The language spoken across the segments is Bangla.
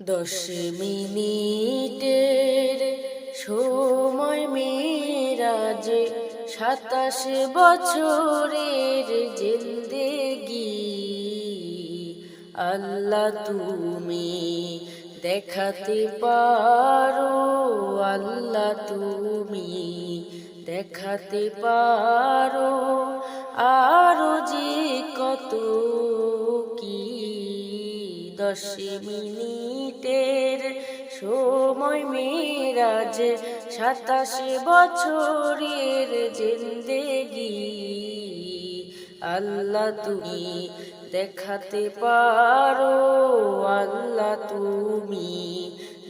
দশ মিনিটের সময় মেরাজে সাতাশ বছরের জিন্দেগি। আল্লাহ তুমি দেখাতে পারো আল্লাহ তুমি দেখাতে পারো আরও যে কত কি। দশ মিনিটের সময় মেরাজ, সাতাশ বছরের জিন্দেগি। আল্লাহ তুমি দেখাতে পারো, আল্লাহ তুমি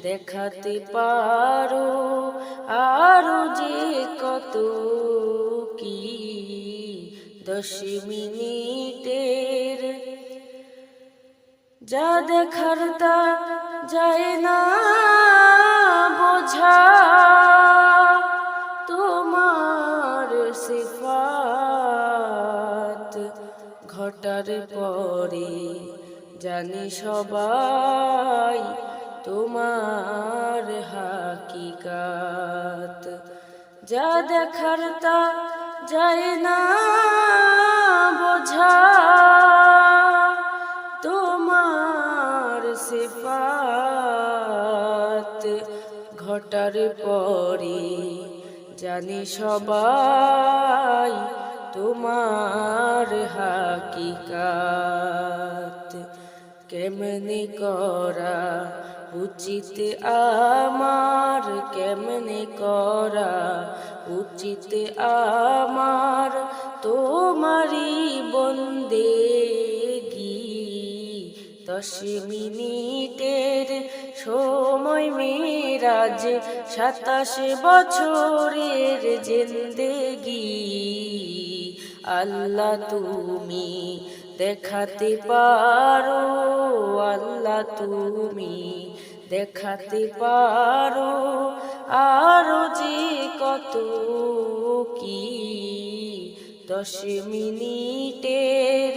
দেখাতে পারো আরও যে কত কি। দশ মিনিটের যা দেখার তা যায় না বোঝা। তোমার সিফাত ঘটার পরে জানি সবাই তোমার হাকিকাত। যা দেখার তা যায় না বোঝা। ঘটার পরে জানি সবাই তোমার হাকিকাত। কেমনে করা উচিত আমার, কেমনে করা উচিত আমার তোমারই বন্দেগি দশ মিনিটের সময় মেরাজ সাতাশ বছরের জিন্দেগি। আল্লাহ তুমি দেখাতে পারো, আল্লাহ তুমি দেখাতে পারো আরও যে কত কি। দশ মিনিটের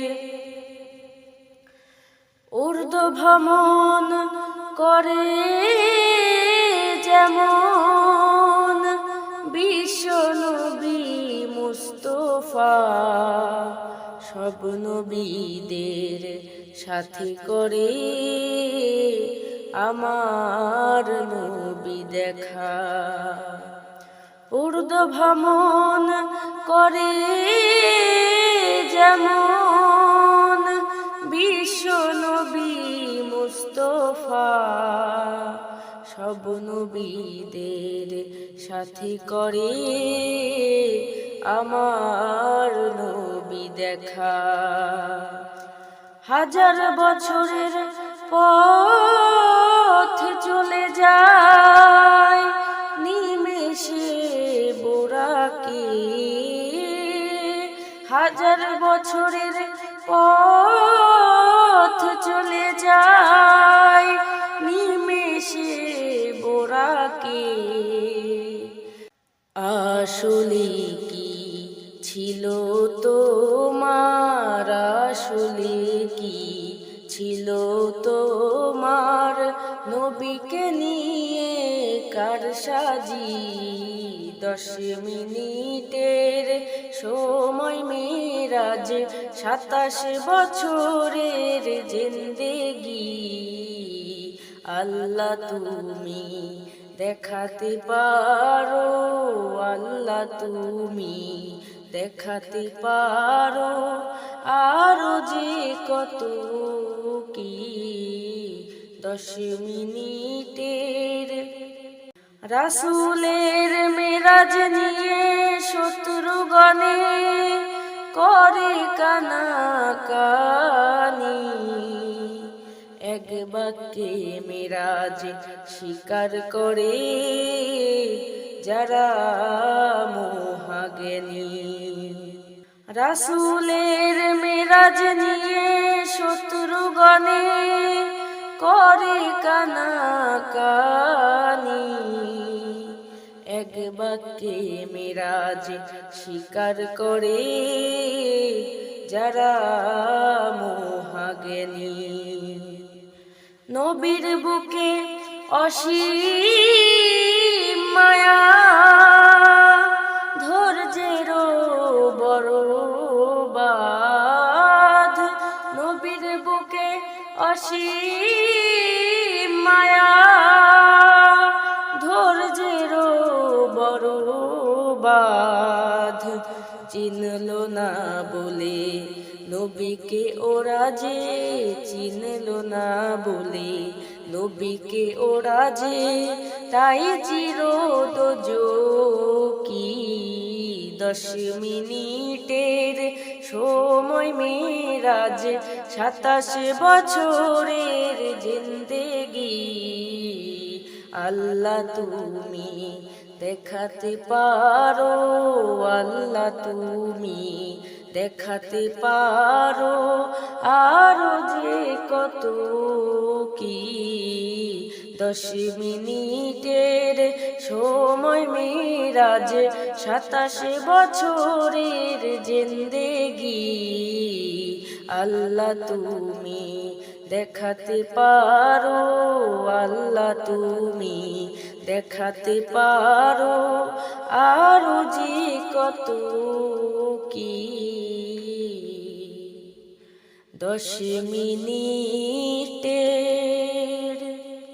ঊর্ধ্ব ভ্রমণ করে যেমন বিশ্বনবী মুস্তফা সব নবীদের সাথে করে আমার নবী দেখা। ঊর্ধ্ব ভ্রমণ করে যেমন সব নবীদের সাথে করে আমার নবী দেখা। হাজার বছরের পথ আসলে কি ছিল তোমার নবীকে নিয়ে? কার সাজি দশ মিনিটের সময় মেরাজ, সাতাশ বছরের জিন্দেগি। আল্লাহ তুমি দেখাতে পারো, আল্লাহ তুমি দেখাতে পারো। আরও যে কত কি দশ মিনিটের। রাসুলের মেরাজ নিয়ে শত্রুগণে করে কানা কানি এক বাক্যে মেরাজ স্বীকার করে যারা মোহাগেনি। রাসুলের মেরাজ নিয়ে শত্রুগণে করে কানা কানি এক বাক্যে মেরাজ স্বীকার করে, যারা মোহাগেনি নবীর বুকে অসীম মায়া বাঁধ। চিনল না বলে নবীকে ওরা যে চিনল না বলে নবীকে ওরা যে, তাই চির কি দশ মিনিটের সময় মেরাজ, সাতাশ বছরের জিন্দেগি। আল্লাহ তুমি দেখাতে পারো আল্লাহ তুমি। দেখাতে পারো আরও যে কত কি। দশ মিনিটের সময় মিরাজ, সাতাশ বছরের জিন্দেগি। আল্লাহ তুমি দেখাতে পারো, আল্লাহ তুমি দেখাতে পারো আরও যে কত কি। দশ মিনিটে